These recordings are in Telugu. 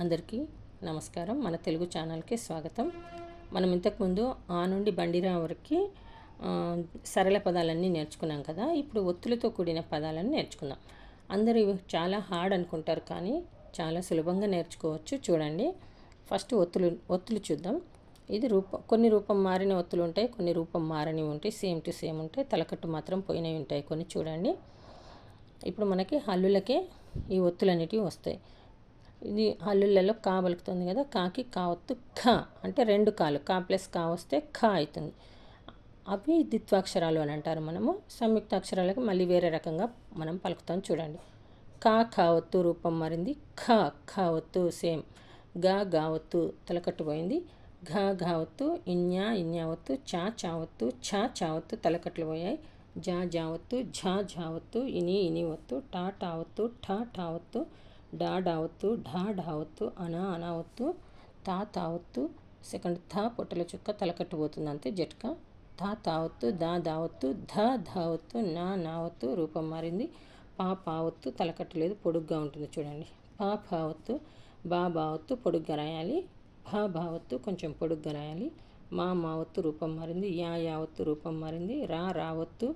అందరికీ నమస్కారం. మన తెలుగు ఛానల్కి స్వాగతం. మనం ఇంతకుముందు ఆ నుండి బండిరా వరకు సరళ పదాలన్నీ నేర్చుకున్నాం కదా. ఇప్పుడు ఒత్తులతో కూడిన పదాలను నేర్చుకుందాం. అందరూ చాలా హార్డ్ అనుకుంటారు కానీ చాలా సులభంగా నేర్చుకోవచ్చు. చూడండి. ఫస్ట్ ఒత్తులు ఒత్తులు చూద్దాం. ఇది రూపం కొన్ని రూపం మారిన ఒత్తులు ఉంటాయి కొన్ని రూపం మారని ఉంటాయి. సేమ్ టు సేమ్ ఉంటాయి. తలకట్టు మాత్రం పోయినవి ఉంటాయి కొన్ని చూడండి. ఇప్పుడు మనకి హల్లులకే ఈ ఒత్తులన్నిటివి వస్తాయి. ఇది హల్లులలో కా పలుకుతుంది కదా కాకి కావత్తు ఖ అంటే రెండు కాలు కా ప్లస్ కా వస్తే ఖ అవుతుంది అవి ద్విత్వాక్షరాలు అని అంటారు మనము. సంయుక్త అక్షరాలకు మళ్ళీ వేరే రకంగా మనం పలుకుతాం చూడండి. కా కావత్తు రూపం మారింది. ఖ ఖా సేమ్. గా గావత్తు తలకట్టు పోయింది. ఘ ఘా ఒత్తు ఇన్యా ఇన్యావత్తు చా చావత్తు ఛా చావత్తు తలకట్లు పోయాయి. జా జావత్తు ఝా జావత్తు ఇని ఇని ఒత్తు టా టావత్తు ఠా ఠా ఒత్తు డా డావత్తు ఢా ఢా అనా అనావత్తు తా తావత్తు సెకండ్ థా పొట్టల చుక్క తలకట్టు పోతుంది అంతే జట్కా. థా తావత్తు దా దావత్తు ధ ధావత్తు నా నావత్తు రూపం మారింది. పా పావత్తు తలకట్టలేదు లేదు పొడుగ్గా ఉంటుంది చూడండి. పా పావత్తు బా బావత్తు పొడుగ్గా రాయాలి. భా భావత్తు కొంచెం పొడుగ్గా రాయాలి. మా మావత్తు రూపం మారింది యా యావత్తు రూపం మారింది. రా రావత్తు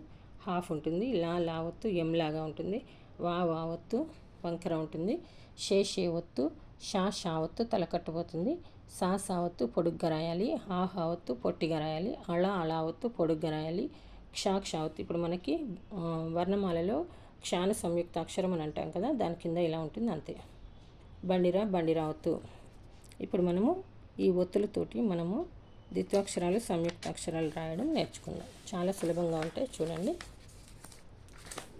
హాఫ్ ఉంటుంది. లా లావత్తు ఎంలాగా ఉంటుంది. వా వావత్తు వంకర ఉంటుంది. షే షే ఒత్తు షా షా ఒత్తు తలకట్టుపోతుంది సా సా ఒత్తు పొడుగ్గా రాయాలి. హా హా ఒత్తు పొట్టిగా రాయాలి. అళ అళా ఒత్తు పొడుగ్గా రాయాలి. క్షా క్షా ఒత్తు ఇప్పుడు మనకి వర్ణమాలలో క్షాన సంయుక్త అక్షరం అని అంటాం కదా దాని కింద ఇలా ఉంటుంది అంతే. బండిరా బండిరా ఒత్తు ఇప్పుడు మనము ఈ ఒత్తులతోటి మనము ద్విత్వాక్షరాలు సంయుక్త అక్షరాలు రాయడం నేర్చుకుందాం. చాలా సులభంగా ఉంటాయి చూడండి.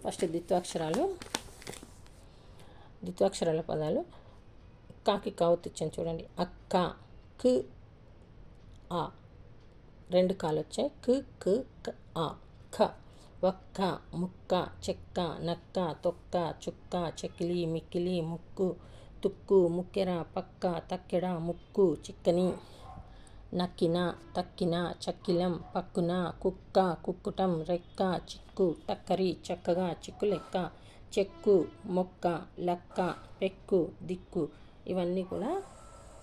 ఫస్ట్ ద్విత్వాక్షరాలు. ద్విత్వాక్షరాల పదాలు. కాకి కావత్తు చూడండి. అక్క క్ ఆ. రెండు కాలు వచ్చాయి క్ క్ క, ఆ. ఖ ఒక్క ముక్క చెక్క నక్క తొక్క చుక్క చెకిలి మిక్కిలి ముక్కు తుక్కు ముక్కెర పక్క తక్కెడ ముక్కు చిక్కని నక్కిన తక్కిన చక్కిలం పక్కున కుక్క కుక్కుటం రెక్క చిక్కు టక్కరి చక్కగా చిక్కు లెక్క చెక్కు మొక్క లక్క పెక్కు దిక్కు ఇవన్నీ కూడా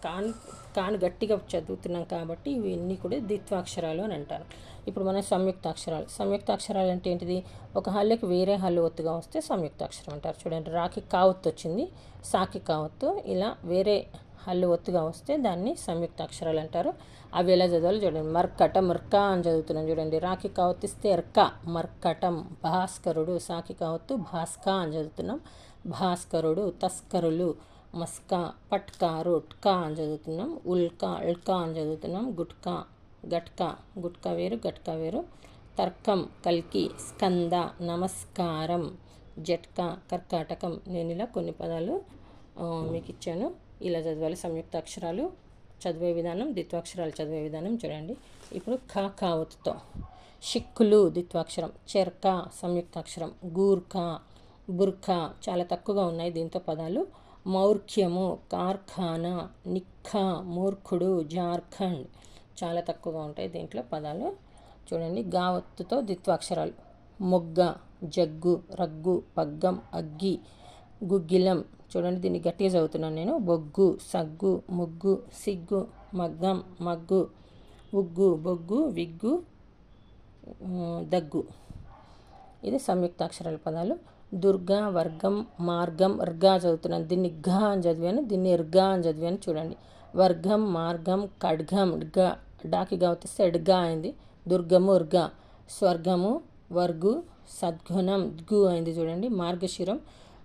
కాన్ కాను గట్టిగా చదువుతున్నాం కాబట్టి ఇవన్నీ కూడా ద్విత్వాక్షరాలు అని అంటారు. ఇప్పుడు మన సంయుక్త అక్షరాలు సంయుక్త అంటే ఏంటిది? ఒక హల్లుకి వేరే హల్లు ఒత్తుగా వస్తే సంయుక్త అక్షరం అంటారు. చూడండి రాకి కావత్తు వచ్చింది. సాకి కావత్తు ఇలా వేరే హల్లు ఒత్తుగా వస్తే దాన్ని సంయుక్త అక్షరాలు అంటారు. అవి ఎలా చదవాలి చూడండి. మర్కట మర్క అని చదువుతున్నాం చూడండి. రాకి కావత్తిస్తే ఎర్క మర్కటం భాస్కరుడు సాకి కావత్తు భాస్క అని చదువుతున్నాం. భాస్కరుడు తస్కరులు మస్కా పట్కా రొట్కా అని చదువుతున్నాం. ఉల్కా అల్కా అని చదువుతున్నాం. గుట్కా గట్కా గుట్కా వేరు గట్కా వేరు. తర్కం కల్కి స్కంద నమస్కారం జట్కా కర్కాటకం. నేను ఇలా కొన్ని పదాలు మీకు ఇచ్చాను. ఇలా చదవాలి సంయుక్త అక్షరాలు. చదివే విధానం ద్విత్వాక్షరాలు చదివే విధానం చూడండి. ఇప్పుడు ఖా కావత్తుతో షిక్కులు ద్విత్వాక్షరం. చెర్క సంయుక్తాక్షరం. గూర్ఖా బుర్ఖా చాలా తక్కువగా ఉన్నాయి దీంతో పదాలు. మౌర్ఖ్యము కార్ఖానా నిఖా మూర్ఖుడు జార్ఖండ్ చాలా తక్కువగా ఉంటాయి దీంట్లో పదాలు. చూడండి గావత్తుతో ద్విత్వాక్షరాలు. మొగ్గ జగ్గు రగ్గు పగ్గం అగ్గి గుగ్గిలం చూడండి దీన్ని గట్టిగా చదువుతున్నాను నేను. బొగ్గు సగ్గు ముగ్గు సిగ్గు మగ్గం మగ్గు ఉగ్గు బొగ్గు విగ్గు దగ్గు. ఇది సంయుక్తాక్షరాల పదాలు. దుర్గా వర్గం మార్గం ర్గా చదువుతున్నాను. దీన్ని ఘ అని చదివాను దీన్ని ఇర్గా అని చదివాను. చూడండి. వర్గం మార్గం ఖడ్గం డ్గా డాకి గావతిస్తే ఎడ్గా అయింది. దుర్గము ఉర్గా స్వర్గము వర్గు సద్గుణం ద్గు అయింది చూడండి. మార్గశిరం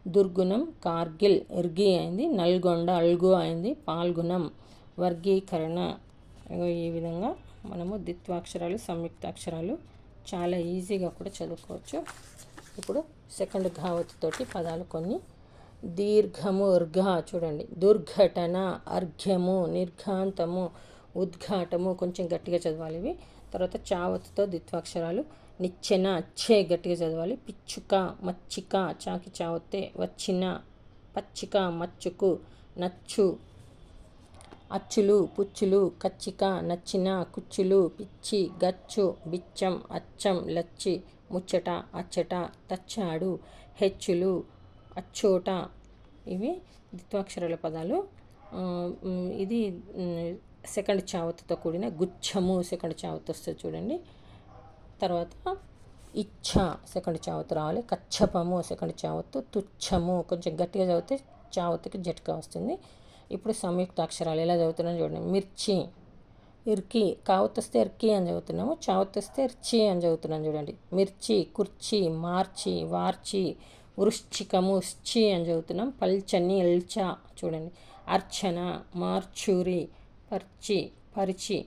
దుర్గుణం కార్గిల్ ఇర్గి అయింది నల్గొండ అల్గు అయింది పాల్గుణం వర్గీకరణ. ఈ విధంగా మనము ద్విత్వాక్షరాలు సంయుక్త అక్షరాలు చాలా ఈజీగా కూడా చదువుకోవచ్చు. ఇప్పుడు సెకండ్ ఘావతితోటి పదాలు కొన్ని. దీర్ఘము ఉర్ఘ చూడండి. దుర్ఘటన అర్ఘ్యము నిర్ఘాంతము ఉద్ఘాటము కొంచెం గట్టిగా చదవాలి ఇవి. తర్వాత చావత్తుతో ద్విత్వాక్షరాలు. నిచ్చెన అచ్చే గట్టిగా చదవాలి. పిచ్చుక మచ్చిక చాకి చావత్తే వచ్చిన పచ్చిక మచ్చుకు నచ్చు అచ్చులు పుచ్చులు కచ్చిక నచ్చిన కుచ్చులు పిచ్చి గచ్చు బిచ్చం అచ్చం లచ్చి ముచ్చట అచ్చట తచ్చాడు హెచ్చులు అచ్చోట ఇవి ద్విత్వాక్షరాల పదాలు. ఇది సెకండ్ చావతతో కూడిన గుచ్చము సెకండ్ చావత్ వస్తుంది చూడండి. తర్వాత ఇచ్ఛ సెకండ్ చావత్ రావాలి. కచ్చపము సెకండ్ చావత్తు తుచ్చము. కొంచెం గట్టిగా చదివితే చావత్తుకి జట్కా వస్తుంది. ఇప్పుడు సంయుక్త అక్షరాలు ఎలా చదువుతున్నాను చూడండి. మిర్చి ఇర్కి కావత్తొస్తే ఇర్కి అని చదువుతున్నాము చావత్తొస్తే ఇర్చి అని చదువుతున్నాను చూడండి. మిర్చి కుర్చీ మార్చి వార్చి వృశ్చికము శ్చి అని చదువుతున్నాం. పల్చని ఎల్చా చూడండి. అర్చన మార్చూరి పర్చి పరిచి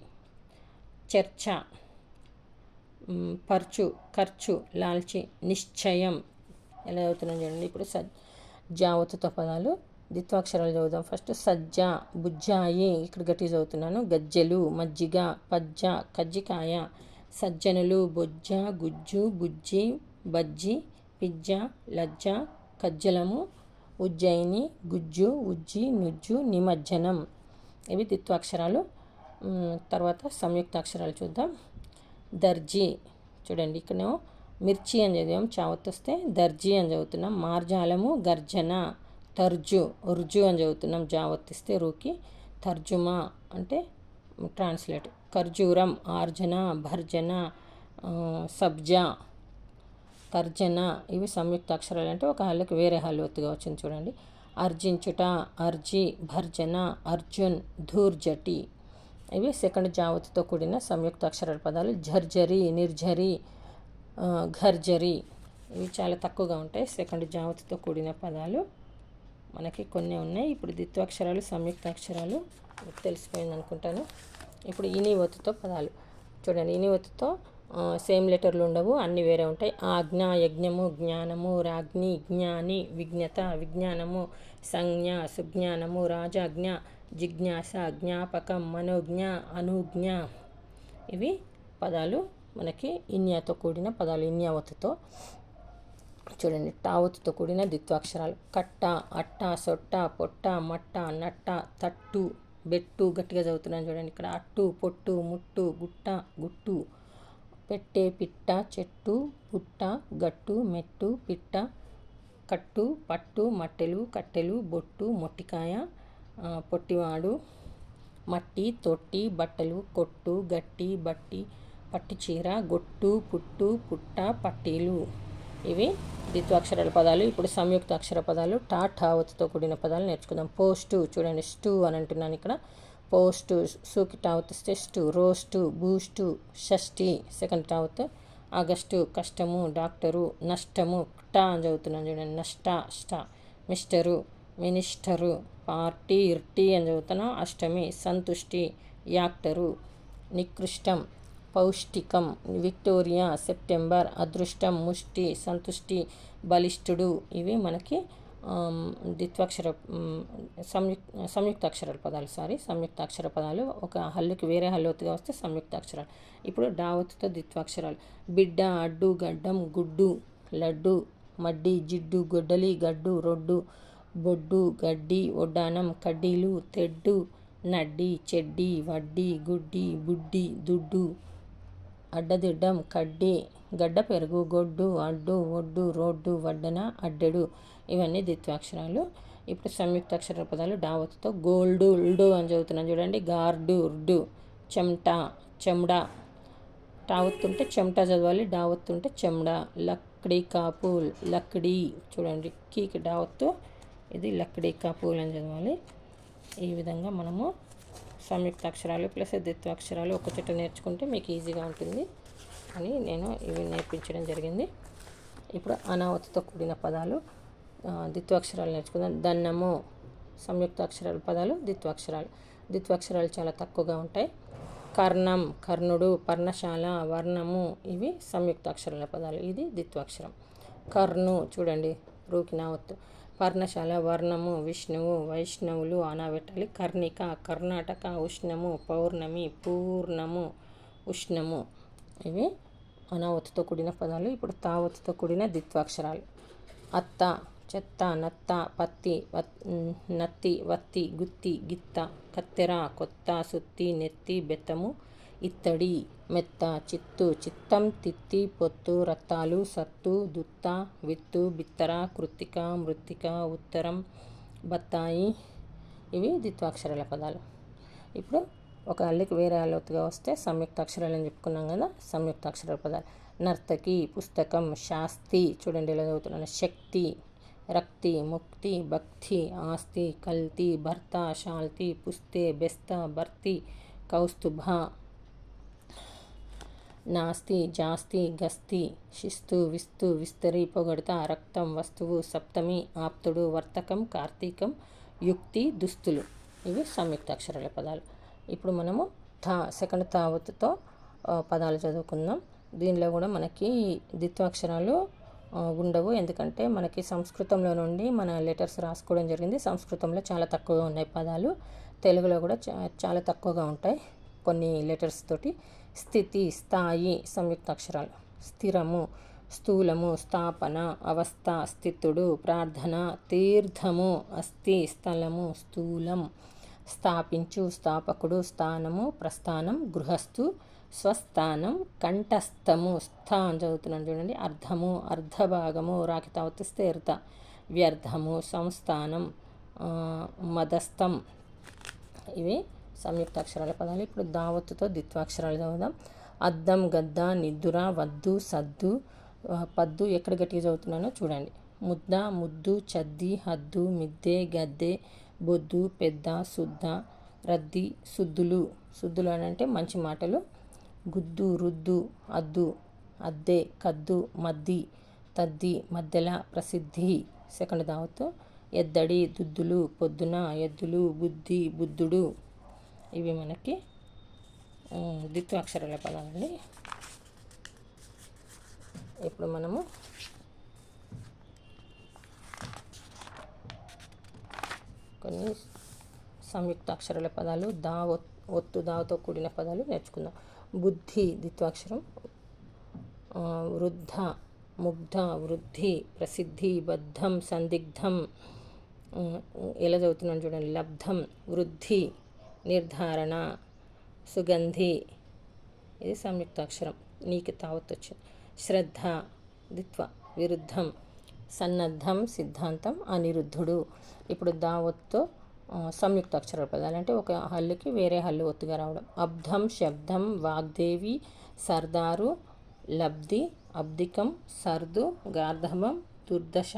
చర్చ పర్చు ఖర్చు లాల్చి నిశ్చయం. ఎలా చదువుతున్నాం చూడండి. ఇప్పుడు స జావతుతో పదాలు ద్విత్వాక్షరాలు చదువుదాం. ఫస్ట్ సజ్జ బుజ్జాయి. ఇక్కడ గట్టి చదువుతున్నాను. గజ్జెలు మజ్జిగ పజ్జ కజ్జికాయ. సజ్జనులు బొజ్జ గుజ్జు బుజ్జి బజ్జి పిజ్జ లజ్జ కజ్జలము ఉజ్జయిని గుజ్జు ఉజ్జి నుజ్జు నిమజ్జనం. ఇవి ద్విత్వాక్షరాలు. తర్వాత సంయుక్త అక్షరాలు చూద్దాం. దర్జీ. చూడండి ఇక్కడేమో మిర్చి అని చదివాం చావత్ వస్తే దర్జీ అని చదువుతున్నాం. మార్జాలము గర్జన తర్జు ఉర్జు అని చదువుతున్నాం. జావత్ ఇస్తే రూకి తర్జుమా అంటే ట్రాన్స్లేట్. ఖర్జూరం ఆర్జన భర్జన సబ్జా తర్జన ఇవి సంయుక్త అక్షరాలు అంటే ఒక హల్లుకి వేరే హల్లు ఒత్తుగా వచ్చింది చూడండి. అర్జించుట అర్జీ భర్జన అర్జున్ ధూర్జటి ఇవి సెకండ్ జావతితో కూడిన సంయుక్త అక్షరాల పదాలు ఝర్జరీ నిర్జరి ఘర్జరి. ఇవి చాలా తక్కువగా ఉంటాయి. సెకండ్ జావతితో కూడిన పదాలు మనకి కొన్ని ఉన్నాయి. ఇప్పుడు ద్విత్వాక్షరాలు సంయుక్త అక్షరాలు తెలిసిపోయింది అనుకుంటాను. ఇప్పుడు ఇని ఒత్తుతో పదాలు. చూడండి ఇని ఒత్తుతో సేమ్ లెటర్లు ఉండవు అన్నీ వేరే ఉంటాయి. ఆజ్ఞ యజ్ఞము జ్ఞానము రాజ్ఞి జ్ఞాని విజ్ఞత విజ్ఞానము సంజ్ఞ సుజ్ఞానము రాజాజ్ఞ జిజ్ఞాస జ్ఞాపకం మనోజ్ఞ అనుజ్ఞ ఇవి పదాలు మనకి ఇన్యాతో కూడిన పదాలు. ఇన్యావతితో చూడండి. టావత్తో కూడిన ద్విత్వాక్షరాలు. కట్ట అట్ట సొట్ట పొట్ట మట్ట నట్ట తట్టు బెట్టు గట్టిగా చదువుతున్నాను చూడండి. ఇక్కడ అట్టు పొట్టు ముట్టు గుట్ట గుట్టు పెట్టే పిట్ట చెట్టు పుట్ట గట్టు మెట్టు పిట్ట కట్టు పట్టు మట్టెలు కట్టెలు బొట్టు మొట్టికాయ పొట్టివాడు. మట్టి తొట్టి బట్టలు కొట్టు గట్టి బట్టి పట్టి చీర గొట్టు పుట్టు పుట్ట పట్టీలు. ఇవి ద్విత్వాక్షరాల పదాలు. ఇప్పుడు సంయుక్త అక్షర పదాలు. టా ఠావత్తో కూడిన పదాలు నేర్చుకుందాం. పోస్టు. చూడండి స్టూ అని అంటున్నాను ఇక్కడ. పోస్టు సూకి టావత్ స్టెస్టు రోస్టు బూస్టు షష్ఠి సెకండ్ టావత్ ఆగస్టు కష్టము డాక్టరు నష్టము టా అని చదువుతున్నాను. చూడండి నష్ట స్ట మిస్టరు మినిస్టరు పార్టీ ఇర్టీ అని చదువుతున్నాం అష్టమి సంతుష్టి యాక్టరు నికృష్టం పౌష్టికం విక్టోరియా సెప్టెంబర్ అదృష్టం ముష్టి సంతుష్టి బలిష్ఠుడు. ఇవి మనకి ద్విత్వాక్షర సంయుక్ సంయుక్తాక్షరాల పదాలు సారీ సంయుక్తాక్షర పదాలు. ఒక హల్లుకి వేరే హల్లుతుగా వస్తే సంయుక్తాక్షరాలు. ఇప్పుడు డావత్తో ద్విత్వాక్షరాలు. బిడ్డ అడ్డు గడ్డం గుడ్డు లడ్డు మడ్డి జిడ్డు గొడ్డలి గడ్డు రొడ్డు బొడ్డు గడ్డి ఒడ్డానం కడ్డీలు తెడ్డు నడ్డి చెడ్డి వడ్డీ గుడ్డి బుడ్డి దుడ్డు అడ్డదిడ్డం కడ్డి గడ్డ పెరుగు గొడ్డు అడ్డు ఒడ్డు రోడ్డు వడ్డన అడ్డెడు ఇవన్నీ ద్విత్వాక్షరాలు. ఇప్పుడు సంయుక్త అక్షర పదాలు డావత్తో గోల్డు ఉల్డు అని చదువుతున్నాను చూడండి. గార్డు ఉర్డు చెమట చెమడా. టావత్తుంటే చెమట చదవాలి డావత్తుంటే చెమడా. లక్డీ కాపు లక్డీ చూడండి. కీకి డావత్తు ఇది లక్డీ కాపూల్ అని చదవాలి. ఈ విధంగా మనము సంయుక్త అక్షరాలు ప్లస్ ద్విత్వాక్షరాలు ఒక చెట్టు నేర్చుకుంటే మీకు ఈజీగా ఉంటుంది అని నేను ఇవి నేర్పించడం జరిగింది. ఇప్పుడు అనావతితో కూడిన పదాలు ఆ, ద్విత్వాక్షరాలు నేర్చుకుందాం. దన్నము సంయుక్త అక్షరాల పదాలు ద్విత్వాక్షరాలు ద్విత్వాక్షరాలు చాలా తక్కువగా ఉంటాయి. కర్ణం కర్ణుడు పర్ణశాల వర్ణము ఇవి సంయుక్త అక్షరాల పదాలు. ఇది ద్విత్వాక్షరం కర్ణు చూడండి రూకి నావత్తు పర్ణశాల వర్ణము విష్ణువు వైష్ణవులు అనబెట్టాలి కర్ణిక కర్ణాటక ఉష్ణము పౌర్ణమి పూర్ణము ఉష్ణము. ఇవి అనావతితో కూడిన పదాలు. ఇప్పుడు తావతితో కూడిన ద్విత్వాక్షరాలు. అత్త చెత్త నత్త పత్తి వత్ నత్తి వత్తి గుత్తి గిత్త కత్తెర కొత్త సుత్తి నెత్తి బెత్తము ఇత్తడి మెత్త చిత్తు చిత్తం తిత్తి పొత్తు రత్తాలు సత్తు దుత్త విత్తు బిత్తర కృత్తిక మృత్తిక ఉత్తరం బత్తాయి. ఇవి ద్విత్వాక్షరాల పదాలు. ఇప్పుడు ఒక అల్లికి వేరే హల్లుగా వస్తే సంయుక్త అక్షరాలు అని చెప్పుకున్నాం కదా సంయుక్త అక్షరాల పదాలు. నర్తకి పుస్తకం శాస్తి చూడండి ఎలా చదువుతున్నాను. శక్తి రక్తి ముక్తి భక్తి ఆస్తి కల్తీ భర్త శాల్తి పుస్తే బెస్త భర్తి కౌస్తుభ. నాస్తి జాస్తి గస్తి శిస్తు విస్తు విస్తరి పొగడత రక్తం వస్తువు సప్తమి ఆప్తుడు వర్తకం కార్తీకం యుక్తి దుస్తులు. ఇవి సంయుక్త అక్షరాల పదాలు. ఇప్పుడు మనము థా సెకండ్ తావత్తుతో పదాలు చదువుకుందాం. దీనిలో కూడా మనకి ద్విత్వాక్షరాలు ఉండవు. ఎందుకంటే మనకి సంస్కృతంలో నుండి మన లెటర్స్ రాసుకోవడం జరిగింది. సంస్కృతంలో చాలా తక్కువగా ఉన్నాయి పదాలు. తెలుగులో కూడా చాలా తక్కువగా ఉంటాయి కొన్ని లెటర్స్ తోటి. స్థితి స్థాయి సంయుక్త అక్షరాలు స్థిరము స్థూలము స్థాపన అవస్థ స్థితుడు ప్రార్థన తీర్థము అస్థి స్థలము స్థూలం. స్థాపించు స్థాపకుడు స్థానము ప్రస్థానం గృహస్థు స్వస్థానం కంఠస్థము. స్థా అని చదువుతున్నాను చూడండి. అర్ధము అర్ధభాగము రాకి తావతిస్తే వ్యర్థము సంస్థానం మదస్థం. ఇవి సంయుక్తాక్షరాల పదాలు. ఇప్పుడు దావత్తుతో ద్విత్వాక్షరాలు చదువుదాం అద్దం గద్ద నిద్దుర వద్దు సద్దు పద్దు ఎక్కడ గట్టిగా చదువుతున్నానో చూడండి. ముద్ద ముద్దు చద్ది హద్దు మిద్దె గద్దె బొద్దు పెద్ద శుద్ధ రద్ది శుద్ధులు శుద్ధులు అని అంటే మంచి మాటలు. గుద్దు రుద్దు అద్దు అద్దె కద్దు మద్ది తద్ది మధ్యల ప్రసిద్ధి. సెకండ్ దావత్తు. ఎద్దడి దుద్దులు పొద్దున ఎద్దులు బుద్ధి బుద్ధుడు. ఇవి మనకి ద్విత్వాక్షరాల పదాలండి. ఇప్పుడు మనము కొన్ని సంయుక్త అక్షరాల పదాలు దా ఒత్తు దావతో కూడిన పదాలు నేర్చుకుందాం. బుద్ధి ద్విత్వాక్షరం. వృద్ధ ముగ్ధ వృద్ధి ప్రసిద్ధి బద్ధం సందిగ్ధం. ఎలా చదువుతున్నాను చూడండి. లబ్ధం వృద్ధి నిర్ధారణ సుగంధి. ఇది సంయుక్తాక్షరం. నీకు తావత్ వచ్చింది. శ్రద్ధ దిత్వ విరుద్ధం సన్నద్ధం సిద్ధాంతం అనిరుద్ధుడు. ఇప్పుడు దావత్తో సంయుక్త అక్షర పదాలు. అంటే ఒక హల్లుకి వేరే హల్లు ఒత్తుగా రావడం. అబ్ధం శబ్దం వాగ్దేవి సర్దారు లబ్ధి అబ్దికం సర్దు గార్ధమం దుర్దశ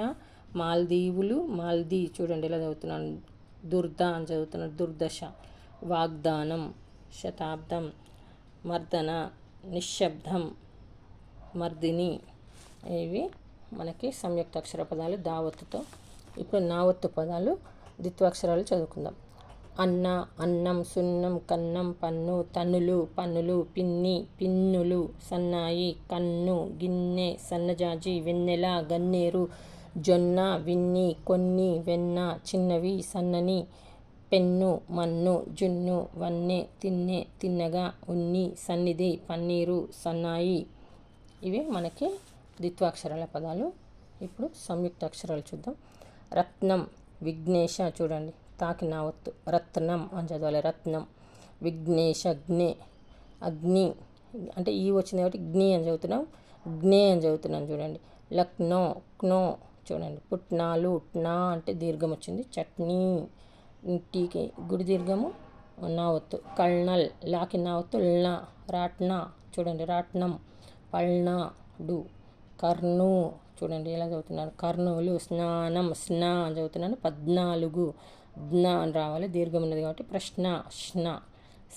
మాల్దీవులు మాల్దీ. చూడండి ఇలా చదువుతున్నాను. దుర్ద అని చదువుతున్నాను దుర్దశ. వాగ్దానం శతాబ్దం మర్దన నిశ్శబ్దం మర్దిని ఇవి మనకి సంయుక్త అక్షర పదాలు దావత్తుతో. ఇప్పుడు నావత్తు పదాలు ద్విత్వాక్షరాలు చదువుకుందాం. అన్న అన్నం సున్నం కన్నం పన్ను తన్నులు పన్నులు పిన్ని పిన్నులు సన్నాయి కన్ను గిన్నె సన్నజాజి వెన్నెల గన్నేరు జొన్న విన్ని కొన్ని వెన్న చిన్నవి సన్నని పెన్ను మన్ను జున్ను వన్నె తిన్నె తిన్నగా ఉన్ని సన్నిధి పన్నీరు సన్నాయి. ఇవి మనకి ద్విత్వాక్షరాల పదాలు. ఇప్పుడు సంయుక్త అక్షరాలు చూద్దాం. రత్నం విఘ్నేశ చూడండి. తాకి నావత్తు రత్నం అని చదవాలి. రత్నం విఘ్నేశ అగ్ని అగ్ని. అంటే ఈ వచ్చింది కాబట్టి గ్ని అని చదువుతున్నాం. గ్నే అని చదువుతున్నాం చూడండి. లక్నో క్నో చూడండి. పుట్నాలు ఉట్నా అంటే దీర్ఘం వచ్చింది. చట్నీ. టీకి గుడి దీర్ఘము నావత్తు. కల్నల్ లాకి నావత్తు ల్నా రాట్నా చూడండి రాట్నం పల్నాడు కర్నూ చూడండి ఎలా చదువుతున్నాను కర్నూలు స్నానం స్నా అని చదువుతున్నాను. పద్నాలుగు జ్ఞా అని రావాలి. దీర్ఘం ఉన్నది కాబట్టి ప్రశ్న స్న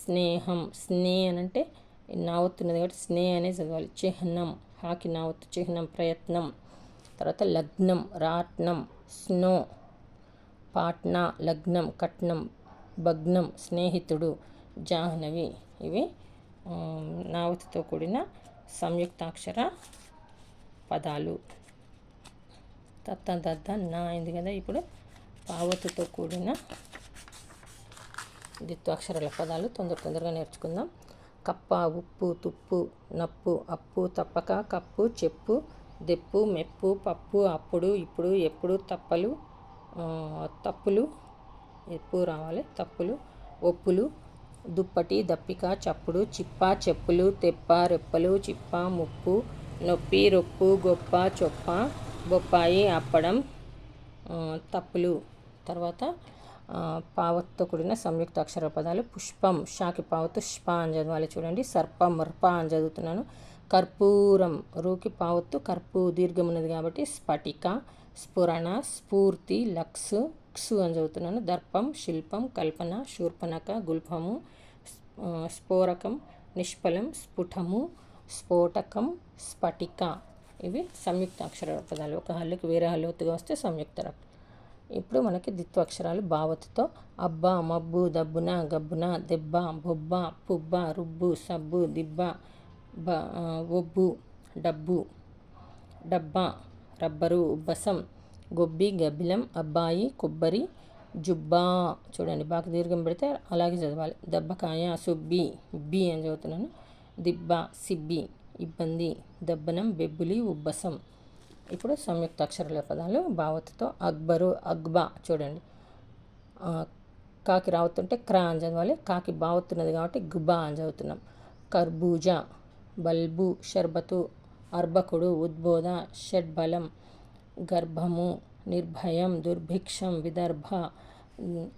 స్నేహం స్నే అని అంటే నావత్తున్నది కాబట్టి స్నే అనే చదవాలి. చిహ్నం హాకి నావత్తు చిహ్నం ప్రయత్నం. తర్వాత లగ్నం రాట్నం స్నో. పాట్నా లగ్నం కట్నం భగ్నం స్నేహితుడు జాహ్నవి ఇవి నావతితో కూడిన సంయుక్తాక్షర పదాలు. తత్త దత్త నా అయింది కదా ఇప్పుడు. పావతితో కూడిన ద్విత్వాక్షరాల పదాలు తొందర తొందరగా నేర్చుకుందాం. కప్ప ఉప్పు తుప్పు నప్పు అప్పు తప్పక కప్పు చెప్పు దెప్పు మెప్పు పప్పు అప్పుడు ఇప్పుడు ఎప్పుడు తప్పలు తప్పులు ఎప్పు రావాలి? తప్పులు ఒప్పులు దుప్పటి దప్పిక చప్పుడు చిప్ప చెప్పులు తెప్ప రెప్పలు చిప్ప ముప్పు నొప్పి రొప్పు గొప్ప చొప్ప బొప్పాయి అప్పడం తప్పులు. తర్వాత పావత్తో కూడిన సంయుక్త అక్షర పదాలు పుష్పం షాకి పావత్తు ష్ అని చదవాలి. చూడండి సర్పం ర్ప అని చదువుతున్నాను. కర్పూరం రూకి పావత్తు కర్పూ దీర్ఘం ఉన్నది కాబట్టి స్ఫటిక. స్ఫురణ స్ఫూర్తి లక్స్ క్సు అని చదువుతున్నాను. దర్పం శిల్పం కల్పన శూర్పణక గుల్ఫము స్ఫోరకం నిష్ఫలం స్ఫుటము స్ఫోటకం స్ఫటిక. ఇవి సంయుక్త అక్షర పదాలు. ఒక హల్లుకి వేరే హల్లుతుగా వస్తే సంయుక్త ఇప్పుడు మనకి ద్విత్వాక్షరాలు భావతితో అబ్బా మబ్బు దబ్బున గబ్బున దెబ్బ బొబ్బ పుబ్బ రుబ్బు సబ్బు దిబ్బ బ ఒబ్బు డబ్బు డబ్బా. రబ్బరు ఉబ్బసం గొబ్బి గబ్బిలం అబ్బాయి కొబ్బరి జుబ్బా. చూడండి బాగా దీర్ఘం పెడితే అలాగే చదవాలి. దెబ్బకాయ సుబ్బి బి అని చదువుతున్నాను. దిబ్బ సిబ్బి ఇబ్బంది దబ్బనం బెబ్బులి ఉబ్బసం. ఇప్పుడు సంయుక్త అక్షరాల పదాలు. భావతతో అక్బరు అక్బా చూడండి. కాకి రావుతుంటే క్రా అని చదవాలి. కాకి బావుతున్నది కాబట్టి గుబా అని చదువుతున్నాం. కర్బూజా బల్బు షర్బతు అర్భకుడు ఉద్బోధ షడ్బలం గర్భము నిర్భయం దుర్భిక్షం విదర్భ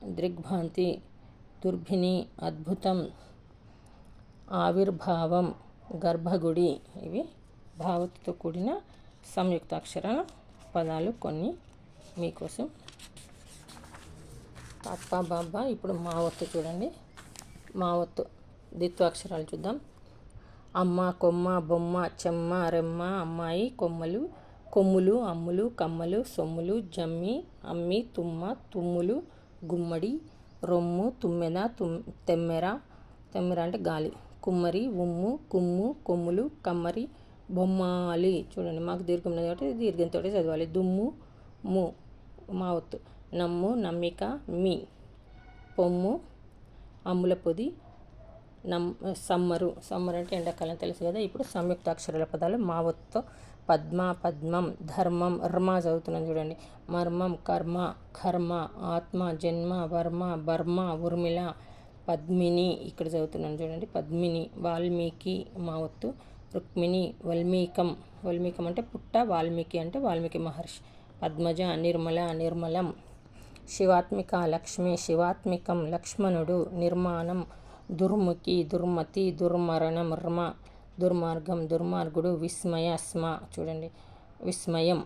దృగ్భాంతి దుర్భిని అద్భుతం ఆవిర్భావం గర్భగుడి ఇవి భావతితో కూడిన సంయుక్తాక్షర పదాలు కొన్ని మీకోసం. అప్ప బాబా ఇప్పుడు మావత్తు చూడండి. మావత్తు ద్విత్వాక్షరాలు చూద్దాం. అమ్మ కొమ్మ బొమ్మ చెమ్మ రెమ్మ అమ్మాయి కొమ్మలు కొమ్ములు అమ్ములు కమ్మలు సొమ్ములు జమ్మి అమ్మి తుమ్మ తుమ్ములు గుమ్మడి రొమ్ము తుమ్మెద తుమ్ తెమ్మెర తెమ్మెర అంటే గాలి కుమ్మరి ఉమ్ము కుమ్ము కొమ్ములు కమ్మరి బొమ్మాలి. చూడండి మాకు దీర్ఘం ఉన్నది కాబట్టి దీర్ఘంతో చదవాలి. దుమ్ము ము మావత్తు నమ్ము నమ్మిక మీ. పొమ్ము అమ్ముల పొది నమ్ సమ్మరు సమ్మర్ అంటే ఎండాకాలం తెలుసు కదా. ఇప్పుడు సంయుక్త అక్షరాల పదాలు మావత్తో పద్మ పద్మం ధర్మం ర్మ చదువుతున్నాను చూడండి. మర్మం కర్మ కర్మ ఆత్మ జన్మ వర్మ బర్మ ఉర్మిళ పద్మిని ఇక్కడ చదువుతున్నాను చూడండి. పద్మిని వాల్మీకి మావత్తు రుక్మిణి వల్మీకం. వల్మీకం అంటే పుట్ట వాల్మీకి అంటే వాల్మీకి మహర్షి. పద్మజ నిర్మల నిర్మలం. శివాత్మిక లక్ష్మి శివాత్మికం లక్ష్మణుడు నిర్మాణం. దుర్ముఖి దుర్మతి దుర్మరణం ర్మ దుర్మార్గం దుర్మార్గుడు విస్మయ స్మ. చూడండి. విస్మయం.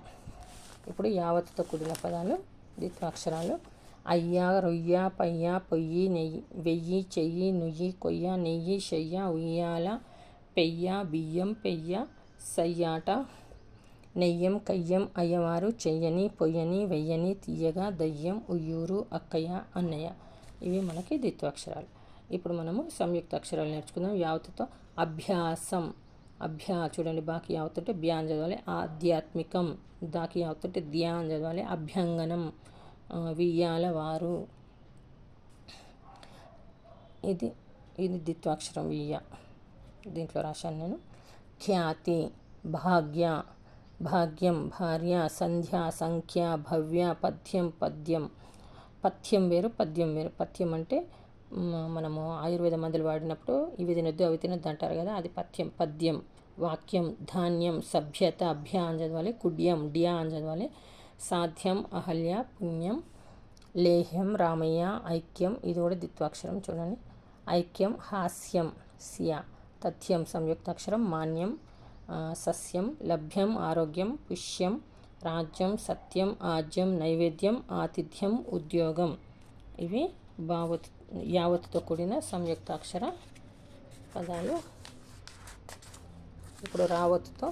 ఇప్పుడు యావత్తుతో కూడిన పదాలు ద్విత్వాక్షరాలు. అయ్య రొయ్య పయ్య పొయ్యి నెయ్యి వెయ్యి చెయ్యి నుయ్యి కొయ్య నెయ్యి షయ్య ఉయ్యాల పెయ్య బియ్యం పెయ్య సయ్యాట నెయ్యం కయ్యం అయ్యవారు చెయ్యని పొయ్యని వెయ్యని తీయగా దయ్యం ఉయ్యూరు అక్కయ్య అన్నయ్య. ఇవి మనకి ద్విత్వాక్షరాలు. ఇప్పుడు మనము సంయుక్త అక్షరాలు నేర్చుకుందాం. యావత్తుతో అభ్యాసం. అభ్యా చూడండి బాకి యావత్తుంటే బ్యా చదవాలి. ఆధ్యాత్మికం. దాకి యావత్తుంటే ధ్యా చదవాలి. అభ్యంగనం. వియ్యాల వారు. ఇది ఇది ద్విత్వాక్షరం వియ్య. దీంట్లో రాశాను నేను. ఖ్యాతి భాగ్య. భాగ్యం భార్య సంధ్య సంఖ్య భవ్య పద్యం పద్యం. పథ్యం వేరు పద్యం వేరు. పథ్యం అంటే మనము ఆయుర్వేద మందులు వాడినప్పుడు ఇవి తినొద్దు అవి తినొద్దు అంటారు కదా అది పథ్యం పద్యం వాక్యం ధాన్యం సభ్యత అభ్య అని చదవాలి కుడ్యం డియా అని చదవాలి సాధ్యం అహల్య పుణ్యం లేహ్యం రామయ్య ఐక్యం ఇది కూడా ద్విత్వాక్షరం చూడండి. ఐక్యం హాస్యం సియా తథ్యం సంయుక్తాక్షరం మాన్యం సస్యం లభ్యం ఆరోగ్యం పుష్యం రాజ్యం సత్యం ఆజ్యం నైవేద్యం ఆతిథ్యం ఉద్యోగం. ఇవి భావత్ యావత్తుతో కూడిన సంయుక్తాక్షర పదాలు ఇప్పుడు రావత్తుతో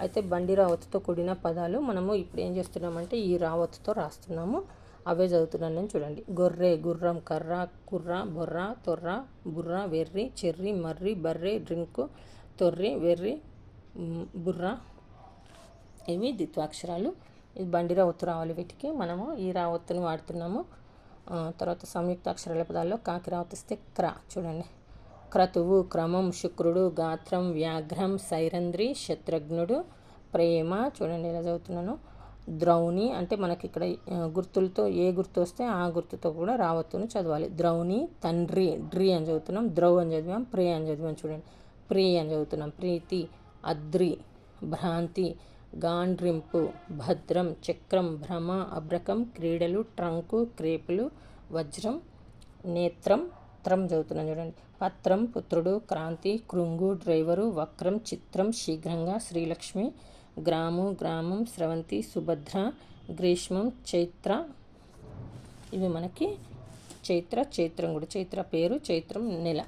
అయితే బండి రావత్తుతో కూడిన పదాలు మనము ఇప్పుడు ఏం చేస్తున్నామంటే ఈ రావత్తుతో రాస్తున్నాము అవే చదువుతున్నాను చూడండి గొర్రె గుర్రం కర్ర కుర్ర బొర్ర తొర్ర బుర్ర వెర్రి చెర్రి మర్రి బర్రె డ్రింకు తొర్రి వెర్రి బుర్ర ఇవి ద్విత్వాక్షరాలు ఇది బండి రావత్తు రావాలి వీటికి మనము ఈ రావత్తుని వాడుతున్నాము తర్వాత సంయుక్త అక్షరాల పదాల్లో కాకి క్ర చూడండి. క్రతువు క్రమం శుక్రుడు గాత్రం వ్యాఘ్రం సైరంధ్రి శత్రుఘ్నుడు ప్రేమ చూడండి ఎలా చదువుతున్నాను. ద్రౌణి అంటే మనకి ఇక్కడ గుర్తులతో ఏ గుర్తు వస్తే ఆ గుర్తుతో కూడా రావత్తును చదవాలి. ద్రౌణి తండ్రి డ్రి అని చదువుతున్నాం. ద్రౌ అని చదివాం ప్రే అని చదివాం చూడండి. ప్రి అని చదువుతున్నాం. ప్రీతి అద్రి భ్రాంతి గాండ్రింపు భద్రం చక్రం భ్రమ అబ్రకం క్రీడలు ట్రంకు క్రేపులు వజ్రం నేత్రం త్రం చదువుతున్నాను చూడండి. పత్రం పుత్రుడు క్రాంతి కృంగు డ్రైవరు వక్రం చిత్రం శీఘ్రంగా శ్రీలక్ష్మి గ్రాము గ్రామం స్రవంతి సుభద్ర గ్రీష్మం చైత్ర. ఇవి మనకి చైత్ర చైత్రం కూడా. చైత్ర పేరు చైత్రం నెల.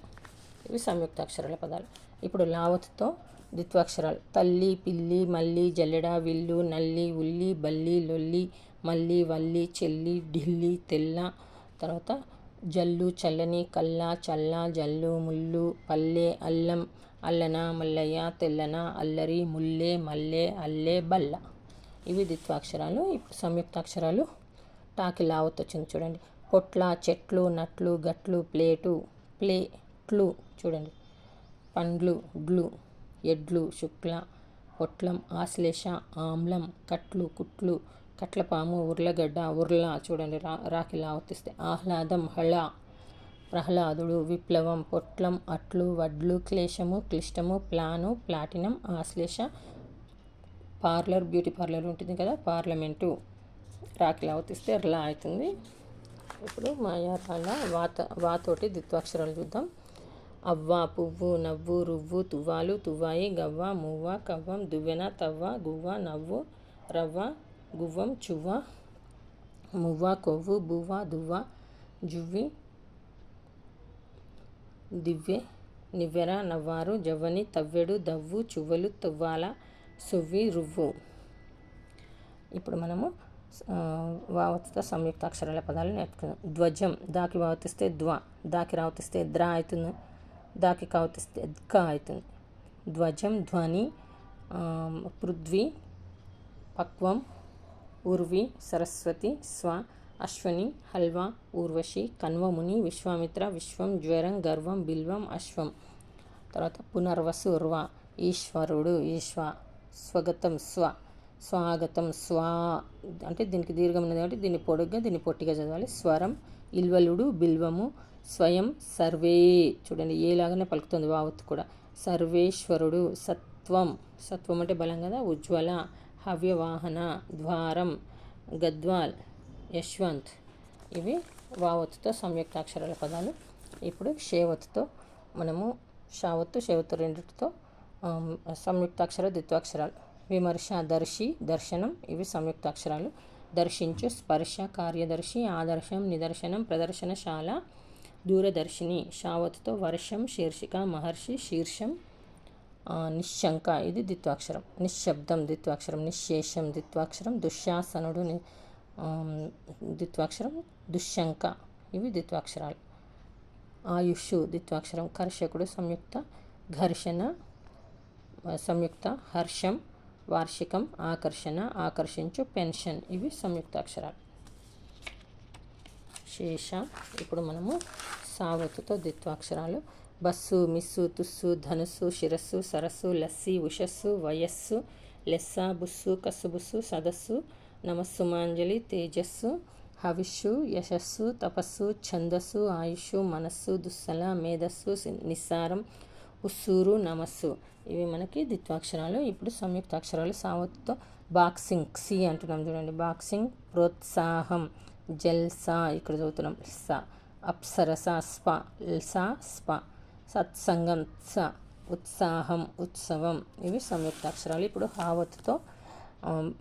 ఇవి సంయుక్త అక్షరాల పదాలు. ఇప్పుడు లావత్తో ద్విత్వాక్షరాలు. తల్లి పిల్లి మల్లి జల్లెడ విల్లు నల్లి ఉల్లి బల్లి లొల్లి మల్లి వల్లి చెల్లి ఢిల్లి తెల్ల. తర్వాత జల్లు చల్లని కల్ల చల్ల జల్లు ముల్లు పల్లె అల్లం అల్లన మల్లయ్య తెల్లన అల్లరి ముల్లె మల్లె అల్లె బల్ల. ఇవి ద్విత్వాక్షరాలు. సంయుక్తాక్షరాలు. టాకి లావత్ వచ్చింది చూడండి. పొట్ల చెట్లు నట్లు గట్లు ప్లేటు ప్లేట్లు చూడండి. పండ్లు గ్లు. ఎడ్లు శుక్ల పొట్లం ఆశ్లేష ఆమ్లం కట్లు కుట్లు కట్లపాము ఉర్లగడ్డ ఉర్ల చూడండి రా రాకిలా లావతిస్తే ఆహ్లాదం హళ ప్రహ్లాదుడు విప్లవం పొట్లం అట్లు వడ్లు క్లేశము క్లిష్టము ప్లాను ప్లాటినం ఆశ్లేష పార్లర్ బ్యూటీ పార్లర్ ఉంటుంది కదా పార్లమెంటు. రాకిలా లావతిస్తే ఎర్లా అవుతుంది? ఇప్పుడు మాయా వాత వాతోటి ద్విత్వాక్షరాలు చూద్దాం. అవ్వ పువ్వు నవ్వు రువ్వు తువ్వాలు తువ్వాయి గవ్వ మువ్వ కవ్వం దువ్వెన తవ్వ గువ్వ నవ్వు రవ్వ గువ్వం చువ్వ మువ్వ కొవ్వు బువ్వ దువ్వ జువ్వి దివ్వె నివ్వెర నవ్వారు జవ్వని తవ్వెడు దవ్వు చువ్వలు తువ్వాల సువ్వి రువ్వు. ఇప్పుడు మనము వావతితో సంయుక్త అక్షరాల పదాలు నేర్చుకుందాం. ధ్వజం దాకి వావతిస్తే ధ్వ దాకి రావతిస్తే ద్ర అవుతుంది. దాకి కావతిస్తే క అవుతుంది ధ్వజం ధ్వని పృథ్వీ పక్వం ఉర్వి సరస్వతి స్వ అశ్వని హల్వా ఊర్వశి కన్వముని విశ్వామిత్ర విశ్వం జ్వరం గర్వం బిల్వం అశ్వం. తర్వాత పునర్వసు ఉర్వ ఈశ్వరుడు ఈశ్వ స్వగతం స్వ స్వాగతం స్వా. అంటే దీనికి దీర్ఘం కాబట్టి దీన్ని పొడుగ్గా దీన్ని పొట్టిగా చదవాలి. స్వరం ఇల్వలుడు బిల్వము స్వయం సర్వే. చూడండి ఏలాగానే పలుకుతుంది వావత్ కూడా. సర్వేశ్వరుడు సత్వం. సత్వం అంటే బలం కదా? ఉజ్వల హవ్యవాహన ద్వారం గద్వాల్ యశ్వంత్. ఇవి వావత్తుతో సంయుక్తాక్షరాల పదాలు. ఇప్పుడు షేవత్తుతో మనము షావత్తు షేవత్తు రెండిటితో సంయుక్తాక్షర ద్విత్వాక్షరాలు. విమర్శ దర్శి దర్శనం ఇవి సంయుక్తాక్షరాలు. దర్శించు స్పర్శ కార్యదర్శి ఆదర్శం నిదర్శనం ప్రదర్శనశాల దూరదర్శిని షావత్తో వర్షం శీర్షిక మహర్షి శీర్షం నిశ్శంక. ఇది ద్విత్వాక్షరం. నిశ్శబ్దం ద్విత్వాక్షరం నిశ్శేషం ద్విత్వాక్షరం దుశ్శాసనుడు ద్విత్వాక్షరం దుశ్శంక. ఇవి ద్విత్వాక్షరాలు. ఆయుష్ ద్విత్వాక్షరం. కర్షకుడు సంయుక్త ఘర్షణ సంయుక్త హర్షం వార్షికం ఆకర్షణ ఆకర్షించు పెన్షన్. ఇవి సంయుక్తాక్షరాలు. శేష ఇప్పుడు మనము సావతుతో ద్విత్వాక్షరాలు. బస్సు మిస్సు తుస్సు ధనుస్సు శిరస్సు సరస్సు లస్సి ఉషస్సు వయస్సు లెస్స బుస్సు కసుబుస్సు సదస్సు నమస్సుమాంజలి తేజస్సు హవిష్యు యశస్సు తపస్సు ఛందస్సు ఆయుష్ మనస్సు దుస్సల మేధస్సు నిస్సారం ఉస్సూరు నమస్సు. ఇవి మనకి ద్విత్వాక్షరాలు. ఇప్పుడు సంయుక్తాక్షరాలు సావత్తో బాక్సింగ్ సి అంటున్నాం చూడండి. బాక్సింగ్ ప్రోత్సాహం. జల్సా ఇక్కడ చదువుతున్నాం. స. అప్సరస స్ప ల్సా స్ప సత్సంగం స. ఉత్సాహం ఉత్సవం. ఇవి సంయుక్తాక్షరాలు. ఇప్పుడు హావత్తో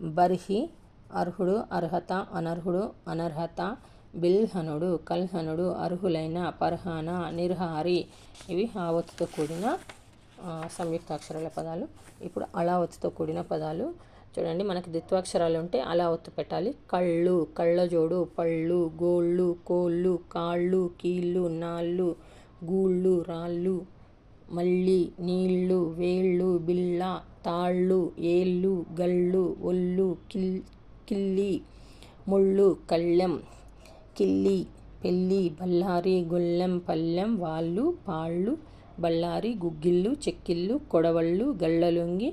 బర్హి అర్హుడు అర్హత అనర్హుడు అనర్హత బిల్హనుడు కల్హనుడు అర్హులైన పర్హాన నిర్హారి. ఇవి హావత్తుతో కూడిన సంయుక్తాక్షరాల పదాలు. ఇప్పుడు అలావత్తుతో కూడిన పదాలు. చూడండి మనకి ద్విత్వాక్షరాలు ఉంటే అలా ఒత్తు పెట్టాలి. కళ్ళు కళ్ళజోడు పళ్ళు గోళ్ళు కోళ్ళు కాళ్ళు కీళ్ళు నాళ్ళు గూళ్ళు రాళ్ళు మళ్ళీ నీళ్ళు వేళ్ళు బిళ్ళ తాళ్ళు ఏళ్ళు గళ్ళు ఒళ్ళు కిల్ కిల్లి ముళ్ళు కళ్ళెం కిల్లి పెళ్ళి బళ్ళారి గొల్లెం పల్లెం వాళ్ళు పాళ్ళు బళ్ళారి గుగ్గిళ్ళు చెక్కిళ్ళు కొడవళ్ళు గళ్ళలొంగి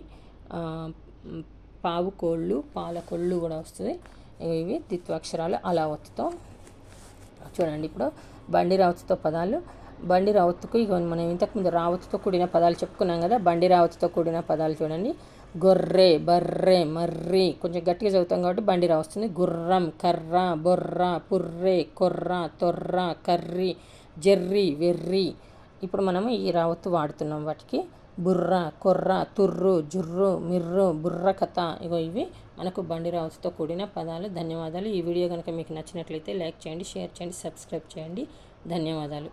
పావు కోళ్ళు పాలకొళ్ళు కూడా వస్తుంది. ఇవి ద్విత్వాక్షరాలు అలా ఒత్తుతో. చూడండి ఇప్పుడు బండి రావత్తుతో పదాలు. బండి రావత్తుకు ఇక మనం ఇంతకుముందు రావత్తుతో కూడిన పదాలు చెప్పుకున్నాం కదా బండి రావత్తుతో కూడిన పదాలు చూడండి. గొర్రె బర్రె మర్రి కొంచెం గట్టిగా చదువుతాం కాబట్టి బండి రావస్తుంది. గుర్రం కర్ర బొర్ర పుర్రె కొర్ర తొర్ర కర్రి జర్రి వెర్రి. ఇప్పుడు మనము ఈ రావత్తు వాడుతున్నాం వాటికి. బుర్ర కొర్ర తుర్రు జుర్రు మిర్రు బుర్ర కథ. ఇగో ఇవి మనకు బండి రావుతో కూడిన పదాలు. ధన్యవాదాలు. ఈ వీడియో కనుక మీకు నచ్చినట్లయితే లైక్ చేయండి షేర్ చేయండి సబ్స్క్రైబ్ చేయండి. ధన్యవాదాలు.